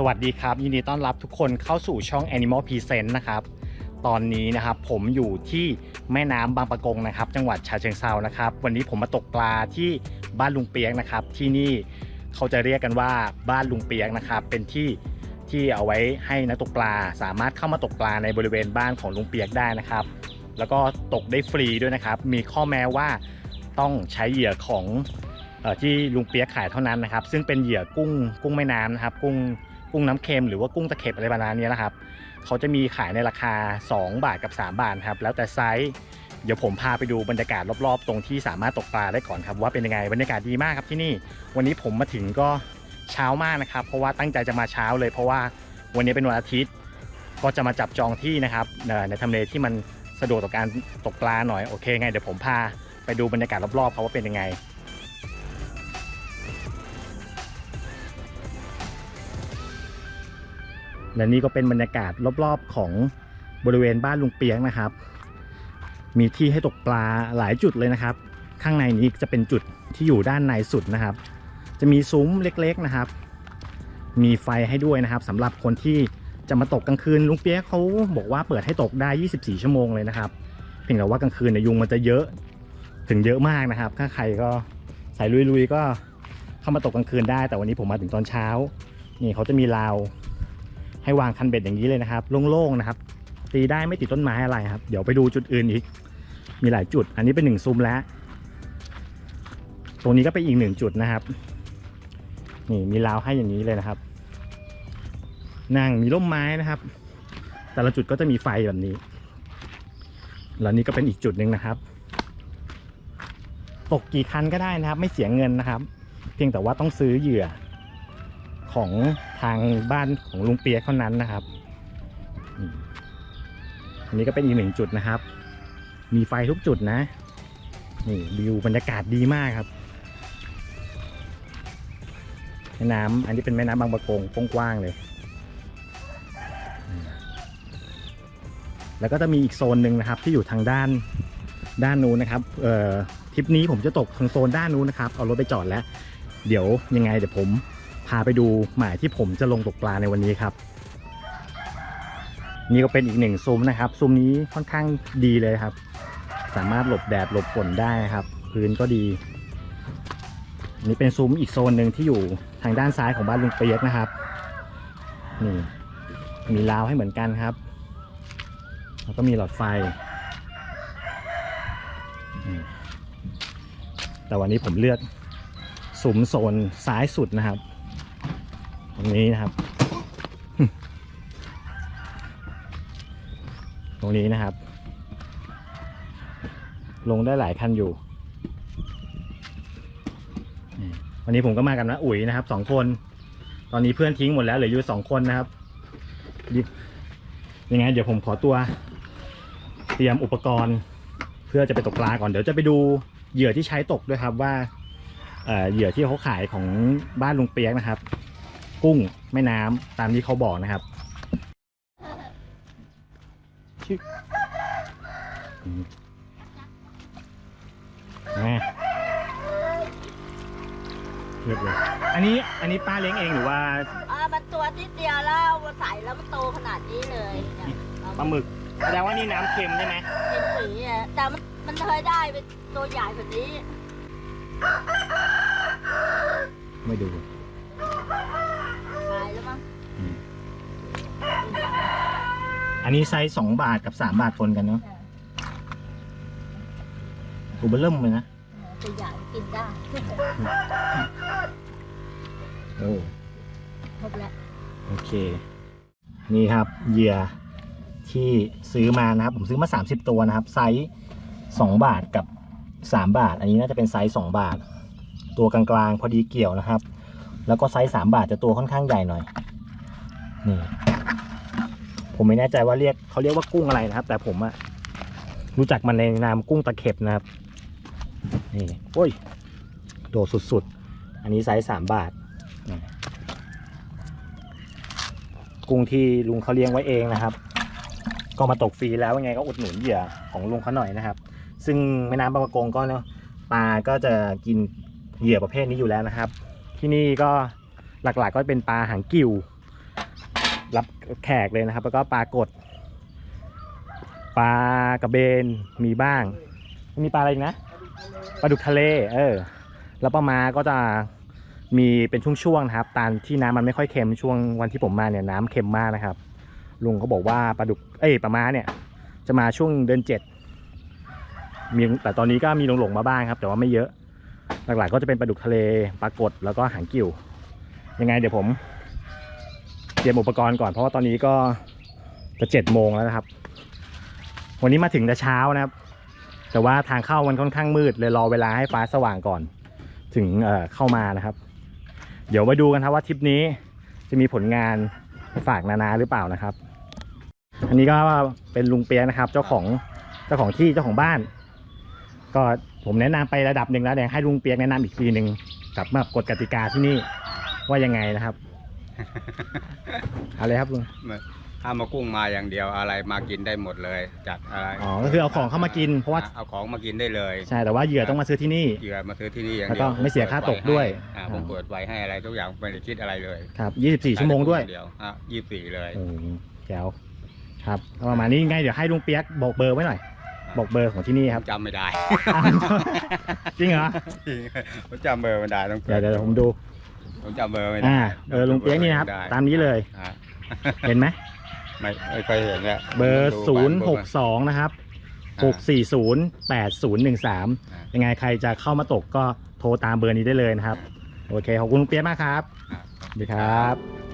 สวัสดีครับ ยินดีต้อนรับทุกคนเข้าสู่ช่อง Animal Present นะครับ ตอนนี้นะครับผมอยู่ที่แม่น้ำบางปะกงนะครับ จังหวัดฉะเชิงเซานะครับ วันนี้ผมมาตกปลาที่บ้านลุงเปียกนะครับ ที่นี่เขาจะเรียกกันว่าบ้านลุงเปียกนะครับ เป็นที่ที่เอาไว้ให้นักตกปลา สามารถเข้ามาตกปลาในบริเวณบ้านของลุงเปียกได้นะครับ แล้วก็ตกได้ฟรีด้วยนะครับ มีข้อแม้ว่าต้องใช้เหยื่อของที่ลุงเปียกขายเท่านั้นนะครับ ซึ่งเป็นเหยื่อกุ้งกุ้งแม่น้ำนะครับ กุ้ง กุ้งน้ำเค็มหรือว่ากุ้งตะเข็บอะไรประมาณนี้นะครับ เขาจะมีขายในราคา 2 บาทกับ 3 บาทครับ แล้วแต่ไซส์เดี๋ยวผมพาไปดูบรรยากาศรอบๆ ตรงที่สามารถตกปลาได้ก่อนครับ ว่าเป็นยังไงบรรยากาศดีมากครับที่นี่ วันนี้ผมมาถึงก็เช้ามากนะครับ เพราะว่าตั้งใจจะมาเช้าเลยเพราะว่าวันนี้เป็นวันอาทิตย์ ก็จะมาจับจองที่นะครับในทำเลที่มันสะดวกต่อการตกปลาหน่อยโอเคไงเดี๋ยวผมพาไปดูบรรยากาศรอบๆเขาว่าเป็นยังไง และนี่ก็เป็นบรรยากาศรอบๆของบริเวณบ้านลุงเปียกนะครับ มีที่ให้ตกปลาหลายจุดเลยนะครับ ข้างในนี้จะเป็นจุดที่อยู่ด้านในสุดนะครับ จะมีซุ้มเล็กๆนะครับ มีไฟให้ด้วยนะครับสำหรับคนที่จะมาตกกลางคืนลุงเปียกเขาบอกว่าเปิดให้ตกได้ 24 ชั่วโมงเลยนะครับเพียงแต่ว่ากลางคืนเนี่ยยุงมันจะเยอะถึงเยอะมากนะครับ ถ้าใครก็สายลุยๆก็เข้ามาตกกลางคืนได้ แต่วันนี้ผมมาถึงตอนเช้า นี่เขาจะมีราว ให้วางคันเบ็ดอย่างนี้เลยนะครับโล่งๆนะครับ ตีได้ไม่ติดต้นไม้อะไรครับ เดี๋ยวไปดูจุดอื่นอีก มีหลายจุด อันนี้เป็นหนึ่งซุ้มแล้ว ตรงนี้ก็เป็นอีกหนึ่งจุดนะครับ นี่มีราวให้อย่างนี้เลยนะครับ นั่งมีร่มไม้นะครับ แต่ละจุดก็จะมีไฟแบบนี้ แล้วนี่ก็เป็นอีกจุดหนึ่งนะครับ ตกกี่คันก็ได้นะครับ ไม่เสียเงินนะครับ เพียงแต่ว่าต้องซื้อเหยื่อ ของทางบ้านของลุงเปียกเท่านั้นนะครับ อันนี้ก็เป็นอีกหนึ่งจุดนะครับ มีไฟทุกจุดนะ นี่วิวบรรยากาศดีมากครับ แม่น้ำอันนี้เป็นแม่น้ำบางปะกงกว้างๆเลย แล้วก็จะมีอีกโซนหนึ่งนะครับ ที่อยู่ทางด้านด้านนู้นนะครับ เอ่อ ทริปนี้ผมจะตกทางโซนด้านนู้นนะครับ เอารถไปจอดแล้ว เดี๋ยวยังไงเดี๋ยวผม พาไปดูหมายที่ผมจะลงตกปลาในวันนี้ครับ นี่ก็เป็นอีกหนึ่งซุ้มนะครับซุ้มนี้ค่อนข้างดีเลยครับ สามารถหลบแดดหลบฝนได้ครับ พื้นก็ดี นี่เป็นซุ้มอีกโซนหนึ่งที่อยู่ทางด้านซ้ายของบ้านลุงเปียกนะครับนี่มีราวให้เหมือนกันครับ แล้วก็มีหลอดไฟ แต่วันนี้ผมเลือกซุ้มโซนซ้ายสุดนะครับ ตรงนี้นะครับ ตรงนี้นะครับ ลงได้หลายคันอยู่ วันนี้ผมก็มากับนะอุ๋ยนะครับสองคน ตอนนี้เพื่อนทิ้งหมดแล้วเหลืออยู่สองคนนะครับยังไงเดี๋ยวผมขอตัว เตรียมอุปกรณ์ เพื่อจะไปตกปลาก่อนเดี๋ยวจะไปดูเหยื่อที่ใช้ตกด้วยครับว่าเอ่อเหยื่อที่เขาขายของบ้านลุงเปียกนะครับ กุ้งแม่น้ำตามที่เขาบอกนะครับชื่ออืมอ่าเรียบเลยอันนี้อันนี้ป้าเลี้ยงเองหรือว่าอ่ามันตัวนิดเดียวแล้วมันใส่แล้วมันโตขนาดนี้เลยเนี่ยปลาหมึกแสดงว่านี่น้ำเค็มใช่ไหมเป็นสีอะแต่มันมันเคยได้เป็นตัวใหญ่แบบนี้ ไม่ดู ตายแล้วมั้ง อืม อันนี้ไซส์สองบาทกับสามบาททนกันเนาะตัวเบอร์เริ่มเลยนะตัวใหญ่กินได้โอ้ครบแล้วโอเค นี่ครับเหยื่อที่ซื้อมานะครับ ผมซื้อมา 30 ตัวนะครับ ไซส์2บาทกับ 3 บาท อันนี้น่าจะเป็นไซส์2บาท ตัวกลางๆ พอดีเกี่ยวนะครับ แล้วก็ไซส์3บาทจะตัวค่อนข้างใหญ่หน่อยนี่ ผมไม่แน่ใจว่าเรียกเขาเรียกว่ากุ้งอะไรนะครับ แต่ผมอะรู้จักมันในนามกุ้งตะเข็บนะครับนี่โอ้ยโดดสุดๆ อันนี้ไซส์3บาท กุ้งที่ลุงเขาเลี้ยงไว้เองนะครับ ก็มาตกฟรีแล้วยังไงก็อุดหนุนเหยื่อของลุงเขาหน่อยนะครับ ซึ่งแม่น้ำบางประกงก็เนาะปลาก็จะกินเหยื่อประเภทนี้อยู่แล้วนะครับ ที่นี่ก็หลักๆก็เป็นปลาหางกิ่ว รับแขกเลยนะครับ แล้วก็ปลากดปลากระเบนมีบ้าง มีปลาอะไรนะปลาดุกทะเลเออแล้วปลามาก็จะมีเป็นช่วงๆนะครับตามที่น้ำมันไม่ค่อยเค็มช่วงวันที่ผมมาเนี่ยน้ำเค็มมากนะครับ ลุงเขาบอกว่าปลาดุกเอ้ยปลามาเนี่ย จะมาช่วงเดือนเจ็ดมีแต่ตอนนี้ก็มีหลงๆมาบ้างครับ แต่ว่าไม่เยอะหลักๆก็จะเป็นปลาดุกทะเลปลากดแล้วก็หางกิ่วยังไงเดี๋ยวผม เตรียมอุปกรณ์ก่อนเพราะว่าตอนนี้ก็จะเจ็ดโมงแล้วนะครับ วันนี้มาถึงแต่เช้านะครับ แต่ว่าทางเข้ามันค่อนข้างมืด เลยรอเวลาให้ฟ้าสว่างก่อน ถึงเเข้ามานะครับ เดี๋ยวมาดูกันครับว่าทริปนี้จะมีผลงานฝากนานาหรือเปล่านะครับ อันนี้ก็เป็นลุงเปียกนะครับ เจ้าของเจ้าของที่เจ้าของบ้าน ก็ผมแนะนำไประดับหนึ่งแล้วเดี๋ยวให้ลุงเปียกแนะนำอีกทีหนึ่งกับมากฎกติกาที่นี่ว่ายังไงนะครับ อาเลยครับลุงถ้ามากุ้งมาอย่างเดียวอะไรมากินได้หมดเลยจัดอะไรอ๋อก็คือเอาของเข้ามากินเพราะว่าเอาของมากินได้เลย ใช่แต่ว่าเหยื่อต้องมาซื้อที่นี่เหยื่อมาซื้อที่นี่อย่างแล้วเดีก็ยวไม่เสียค่าตกด้วยอ่าผมเปิดไว้ให้อะไรทุกอย่างไม่ได้คิดอะไรเลยครับ 24 ชั่วโมงด้วยเดียวอะยี่สิบสี่เลยโอ้แจ๋วครับก็ประมาณนี้ไงเดี๋ยวให้ลุงเปียกบอกเบอร์ไว้หน่อยบอกเบอร์ของที่นี่ครับจำไม่ได้ อ้าวจริงเหรอผมจำเบอร์ไม่ได้ต้องเดี๋ยวเดี๋ยวผมดู ผมจำเบอร์ไม่ได้อ่าเบอร์ลุงเปี๊ยกนี่นะครับ ได้ตามนี้เลยอ่าเห็นไหมไม่ไม่เคยเห็นแล้วเบอร์ดู062นะครับอ่า640 8013ยังไงใครจะเข้ามาตกก็โทรตามเบอร์นี้ได้เลยนะครับ โอเค ขอบคุณลุงเปียกมากครับ อ่า สวัสดีครับ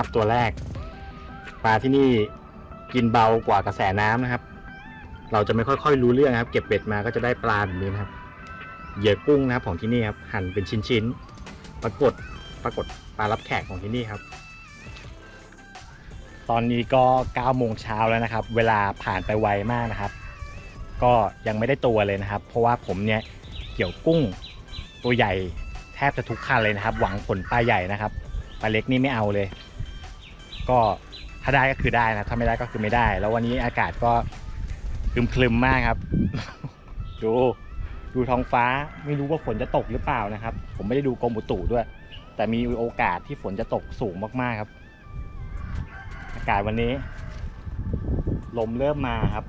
ครับ ตัวแรก ปลาที่นี่กินเบากว่ากระแสน้ำนะครับ เราจะไม่ค่อยๆรู้เรื่องครับ เก็บเบ็ดมาก็จะได้ปลาแบบนี้นะครับเหยื่อกุ้งนะครับของที่นี่ครับ หั่นเป็นชิ้นๆปรากฏปรากฏปลารับแขกของที่นี่ครับ ตอนนี้ก็9โมงเช้าแล้วนะครับ เวลาผ่านไปไวมากนะครับ ก็ยังไม่ได้ตัวเลยนะครับ เพราะว่าผมเนี่ยเกี่ยวกุ้งตัวใหญ่แทบจะทุกคันเลยนะครับ หวังผลปลาใหญ่นะครับปลาเล็กนี่ไม่เอาเลย ก็ถ้าได้ก็คือได้นะ ถ้าไม่ได้ก็คือไม่ได้ แล้ววันนี้อากาศก็ครึมคลึมๆมากครับ ดูดูท้องฟ้าไม่รู้ว่าฝนจะตกหรือเปล่านะครับ ผมไม่ได้ดูกรมอุตุด้วย แต่มีโอกาสที่ฝนจะตกสูงมากๆครับ อากาศวันนี้ ลมเริ่มมาครับ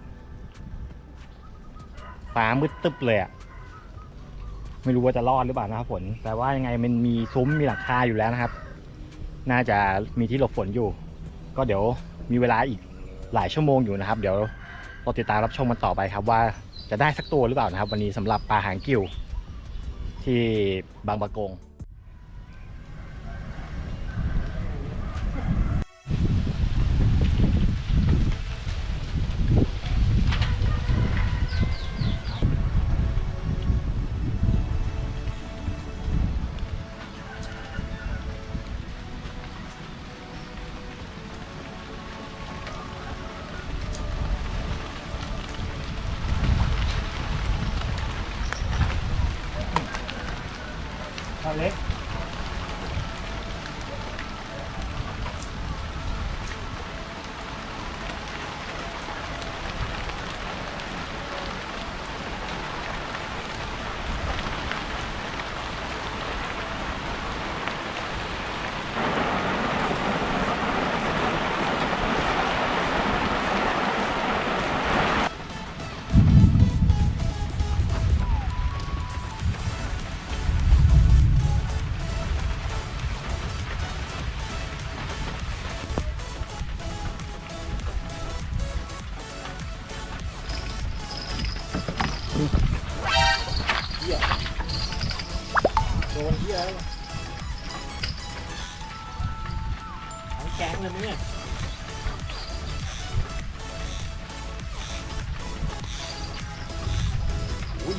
ฟ้ามืดตึ๊บเลยอะไม่รู้ว่าจะรอดหรือเปล่านะครับฝนแต่ว่ายังไงมันมีซุ้มมีหลังคาอยู่แล้วนะครับ น่าจะมีที่หลบฝนอยู่ ก็เดี๋ยวมีเวลาอีกหลายชั่วโมงอยู่นะครับ เดี๋ยวเราติดตามรับชมมันต่อไปครับ ว่าจะได้สักตัวหรือเปล่านะครับ วันนี้สำหรับปลาหางกิ่วที่บางปะกง เ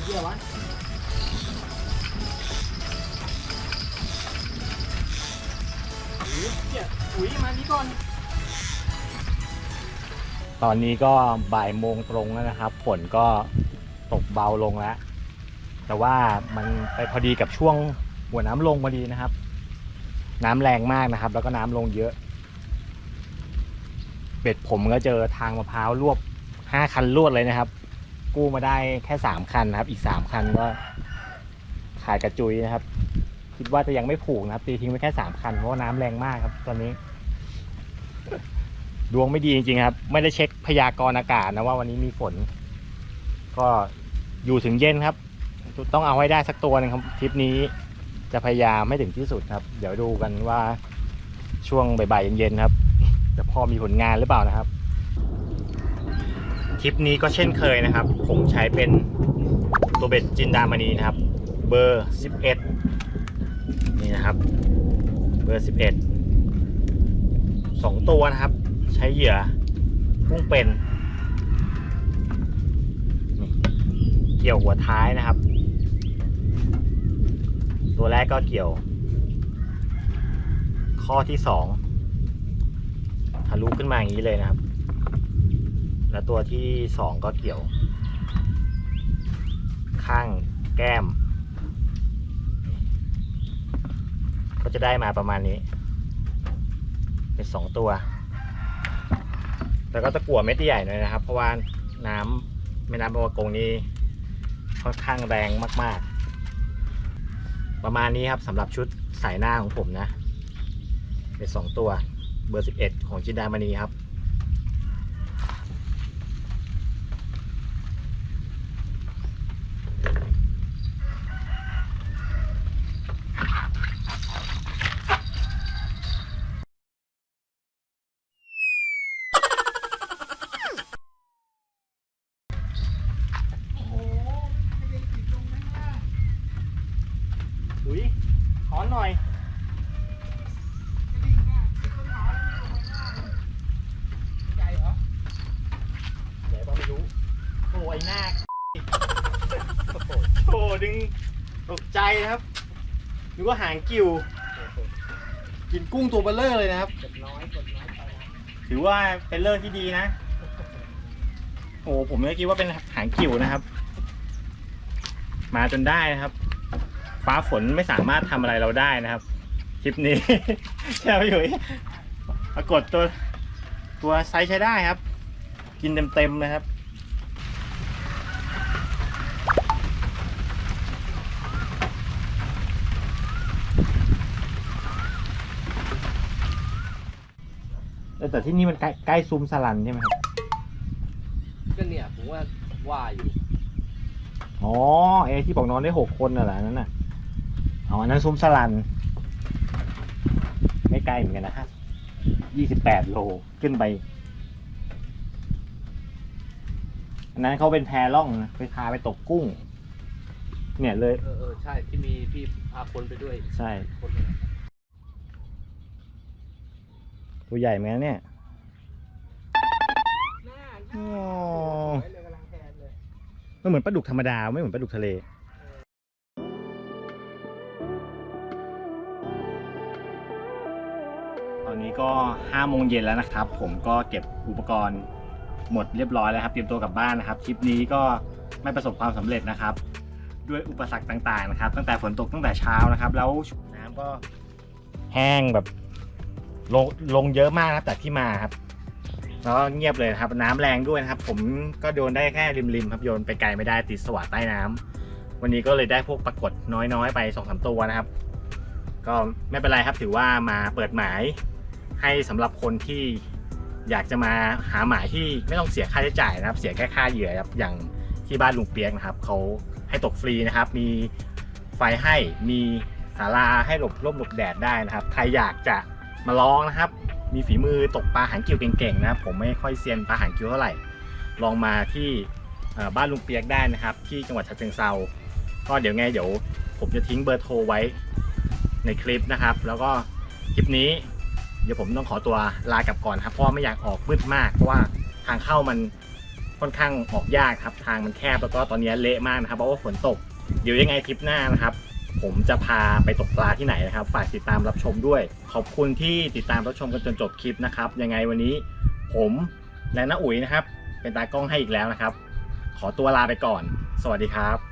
เหี้ยวะเหี้ยอุ้ยมานี่ก่อนตอนนี้ก็บ่ายโมงตรงแล้วนะครับ ฝนก็ตกเบาลงแล้ว แต่ว่ามันไปพอดีกับช่วงหัวน้ำลงพอดีนะครับ น้ำแรงมากนะครับ แล้วก็น้ำลงเยอะ เบ็ดผมก็เจอทางมะพร้าวรวบห้าคันรวดเลยนะครับ กู้มาได้แค่สามคันนะครับ อีกสามคันก็ขาดกระจุยนะครับ คิดว่าจะยังไม่ผูกนะครับ ตีทิ้งไว้แค่สามคันเพราะว่าน้ำแรงมากครับ ตอนนี้ ดวงไม่ดีจริงๆครับ ไม่ได้เช็คพยากรณ์อากาศนะว่าวันนี้มีฝน ก็อยู่ถึงเย็นครับ ต้องเอาให้ได้สักตัวหนึงครับทริปนี้จะพยายามให้ถึงที่สุดครับ เดี๋ยวดูกันว่าช่วงบ่ายๆเย็นๆครับจะพอมีผลงานหรือเปล่านะครับ ทริปนี้ก็เช่นเคยนะครับ ผมใช้เป็นตัวเบ็ดจินดามณีนะครับ เบอร์ 11 นี่นะครับ เบอร์ 11สองตัวนะครับ ใช้เหยื่อกุ้งเป็นเกี่ยวหัวท้ายนะครับ ตัวแรกก็เกี่ยว ข้อที่สองทะลุขึ้นมาอย่างนี้เลยนะครับ แล้วตัวที่สองก็เกี่ยว ข้างแก้ม ก็จะได้มาประมาณนี้ เป็นสองตัวแต่ก็ตะกั่วเม็ดใหญ่หน่อยนะครับ เพราะว่าน้ำแม่น้ำบางประกงนี้ค่อนข้างแรงมาก ๆ ประมาณนี้ครับสำหรับชุดสายหน้าของผมนะ เป็นสองตัวเบอร์ 11 ของจินดามณีครับ อุ้ยขอหน่อย ใหญ่เหรอ เดี๋ยวก็ไม่รู้ โอ้ยหน้า โอ้โหโชดึงตกใจนะครับนึกว่าหางกิ่วกินกุ้งตัวเบลเลอร์เลยนะครับ กดน้อยกดน้อยไปนะถือว่าเป็นเลิกที่ดีนะ โอ้โหผมก็คิดว่าเป็นหางกิ่วนะครับ มาจนได้นะครับ ฟ้าฝนไม่สามารถทำอะไรเราได้นะครับ คลิปนี้ใช่ไหมพี่ปรากฏตัว ตัวไซส์ใช้ได้ครับ กินเต็มๆเลยครับ แต่ที่นี่มันใกล้ใกล้ซุ้มสลันใช่ไหมครับ ก็เนี่ยผมว่าว่าอยู่ อ๋อไอ้ที่บอกนอนได้หกคนน่ะเหรออันนั้นน่ะอ๋ออันนั้นซุ้มสลัน ไม่ไกลเหมือนกันนะฮะยี่สิบแปดโลขึ้นไปอันนั้นเขาเป็นแพล่องนะไปพาไปตกกุ้ง เนี่ยเลย เออเออใช่ที่มีพี่พาคนไปด้วยใช่ คนนึงอะ ตัวใหญ่ไหมนเนี่ยอ๋อสวยเลยกำลังแทนเลยมันเหมือนปลาดุกธรรมดา ไม่เหมือนปลาดุกทะเลตอนนี้ก็ห้าโมงเย็นแล้วนะครับ ผมก็เก็บอุปกรณ์หมดเรียบร้อยแล้วครับ เตรียมตัวกลับบ้านนะครับทริปนี้ก็ไม่ประสบความสำเร็จนะครับ ด้วยอุปสรรคต่างๆนะครับ ตั้งแต่ฝนตกตั้งแต่เช้านะครับ แล้วน้ำก็แห้งแบบ ลงลงเยอะมากครับจากที่มาครับแล้วเงียบเลยครับ น้ำแรงด้วยนะครับ ผมก็โดนได้แค่ริมๆครับโยนไปไกลไม่ได้ติดสวะใต้น้ำวันนี้ก็เลยได้พวกปรากฏน้อยๆ ไปสองสามตัวนะครับ ก็ไม่เป็นไรครับถือว่ามาเปิดหมายให้สำหรับคนที่อยากจะมาหาหมายที่ไม่ต้องเสียค่าใช้จ่ายนะครับ เสียแค่ค่าเหยื่อครับอย่างที่บ้านลุงเปียกนะครับเขาให้ตกฟรีนะครับ มีไฟให้มีศาลาให้หลบร่มหลบแดดได้นะครับ ใครอยากจะ มาลองนะครับ มีฝีมือตกปลาหางกิวเก่งๆนะครับ ผมไม่ค่อยเซียนปลาหางกิวเท่าไหร่ ลองมาที่บ้านลุงเปียกได้นะครับ ที่จังหวัดฉะเชิงเซาก็เดี๋ยวไงเดี๋ยว ผมจะทิ้งเบอร์โทรไว้ในคลิปนะครับ แล้วก็คลิปนี้ เดี๋ยวผมต้องขอตัวลากลับก่อนครับเพราะไม่อยากออกมืดมากเพราะว่าทางเข้ามันค่อนข้างออกยากครับ ทางมันแคบแล้วก็ตอนนี้เละมากนะครับเพราะว่าฝนตก เดี๋ยวยังไงทริปหน้านะครับ ผมจะพาไปตกปลาที่ไหนนะครับ ฝากติดตามรับชมด้วย ขอบคุณที่ติดตามรับชมกันจนจบคลิปนะครับ ยังไงวันนี้ผมและน้าอุ๋ยนะครับ เป็นตากล้องให้อีกแล้วนะครับ ขอตัวลาไปก่อน สวัสดีครับ